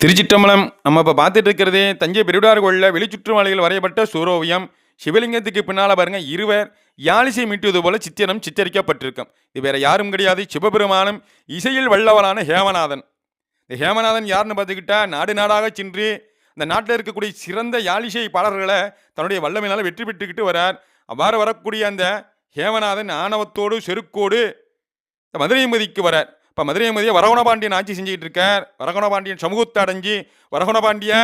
திருச்சிற்றம்பலம். நம்ம இப்போ பார்த்துட்டு இருக்கிறது தஞ்சை பெருவிடார் கோயிலில் வெளிச்சுற்றுமலையில் வரையப்பட்ட சூரோவியம் சிவலிங்கத்துக்கு பின்னால் பாருங்க இருவர். யாழிசை மீட்டுவது போல சித்திரம் சித்தரிக்கப்பட்டிருக்கும். இது வேற யாரும் கிடையாது. சிவபெருமானும் இசையில் வல்லவரான ஹேமநாதன். இந்த ஹேமநாதன் யாருன்னு பார்த்துக்கிட்டா நாடு நாடாக சென்று அந்த நாட்டில் இருக்கக்கூடிய சிறந்த யாழிசை பாடல்களை தன்னுடைய வல்லமையினால் வெற்றி பெற்றுக்கிட்டு வரார். அவ்வாறு வரக்கூடிய அந்த ஹேமநாதன் ஆணவத்தோடு செருக்கோடு மதுரை மதிக்கு வரார். இப்போ மதுரை மதியை வரகுணபாண்டியன் ஆட்சி செஞ்சுக்கிட்டு இருக்கார். வரகுணபாண்டியன் சமூகத்தை அடைஞ்சு வரகுணபாண்டிய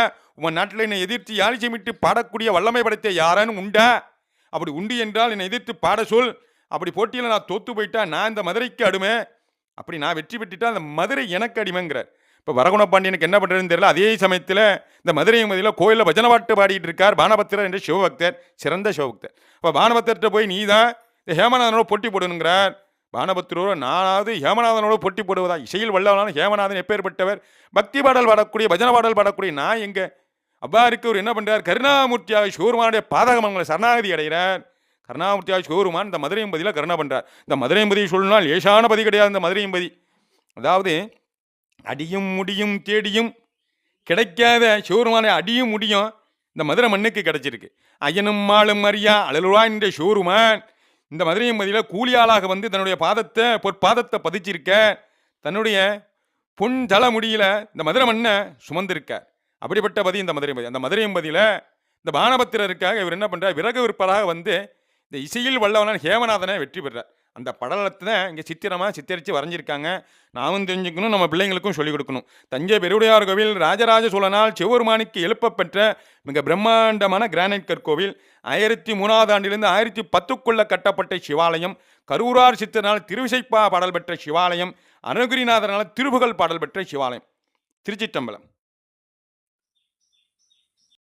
உன் நாட்டில் என்னை எதிர்த்து யாழிசமிட்டு பாடக்கூடிய வல்லமை படைத்த யாரான்னு உண்டா. அப்படி உண்டு என்றால் என்னை எதிர்த்து பாட சொல். அப்படி போட்டியில் நான் தோத்து போயிட்டா நான் இந்த மதுரைக்கு அடிமை. அப்படி நான் வெற்றி பெற்றுட்டா அந்த மதுரை எனக்கு அடிமைங்கிறார். இப்போ வரகுணபாண்டியனுக்கு என்ன பண்ணுறதுன்னு தெரியல. அதே சமயத்தில் இந்த மதுரை மதியில் கோயிலில் பஜனை பாட்டு பாடிட்டு இருக்கார் பானபத்திரர் என்ற சிவபக்தர் சிறந்த சிவபக்தர். இப்போ பானபத்திரத்தை போய் நீ தான் இந்த ஹேமநாதனோட போட்டி போடணுங்கிறார். பானபத்திரோட நானாவது ஹேமநாதனோட போட்டி போடுவதா? இசையில் வல்லவனான ஹேமநாதன் எப்பேற்பட்டவர் பக்தி பாடல் பாடக்கூடிய பஜனை பாடல் பாடக்கூடிய நான் எங்கே? அவ்வாறுக்கு அவர் என்ன பண்ணுறார் கருணாமூர்த்தியாக சிவருமானுடைய பாதகமங்களை சரணாகதி அடைகிறார். கருணாமூர்த்தியாக சிவருமான் இந்த மதுரையும் பதியில் கருணா பண்ணுறார் இந்த மதுரை பதியை சொல்லினால் லேசான பதி கிடையாது இந்த மதுரையம்பதி பதி அதாவது அடியும் முடியும் தேடியும் கிடைக்காத சிவருமானை அடியும் முடியும் இந்த மதுரை மண்ணுக்கு கிடைச்சிருக்கு. ஐயனும் மாளும் அறியா அழலுவா என்ற சிவருமான் இந்த மதுரை மதியில் கூலியாளாக வந்து தன்னுடைய பாதத்தை பொற்பாதத்தை பதிச்சிருக்க தன்னுடைய பொன் ஜல முடியில இந்த மதுரை மண்ணை சுமந்திருக்கார் அப்படிப்பட்ட பதி இந்த மதுரை பதி அந்த மதுரை பதியில் இந்த பானபத்திரருக்காக இவர் என்ன பண்ணுறார் விறகு விற்பராக வந்து இந்த இசையில் வல்லவனான் ஹேமநாதனை வெற்றி பெறார் அந்த படலத்தை தான் இங்கே சித்திரமாக சித்தரித்து வரைஞ்சிருக்காங்க. நாமும் தெரிஞ்சுக்கணும் நம்ம பிள்ளைங்களுக்கும் சொல்லிக் கொடுக்கணும். தஞ்சை பெருவுடையார் கோவில் ராஜராஜ சோழனால் சிவபெருமானுக்கு எழுப்பப்பெற்ற மிக பிரம்மாண்டமான கிரானைட் கற்கோவில் ஆயிரத்தி மூணாவது ஆண்டிலிருந்து ஆயிரத்தி பத்துக்குள்ள கட்டப்பட்ட சிவாலயம் கரூரார் சித்தனால் திருவிசைப்பா பாடல் பெற்ற சிவாலயம் அருணகிரிநாதனால் திருப்புகழ் பாடல் பெற்ற சிவாலயம் திருச்சிட்டம்பலம்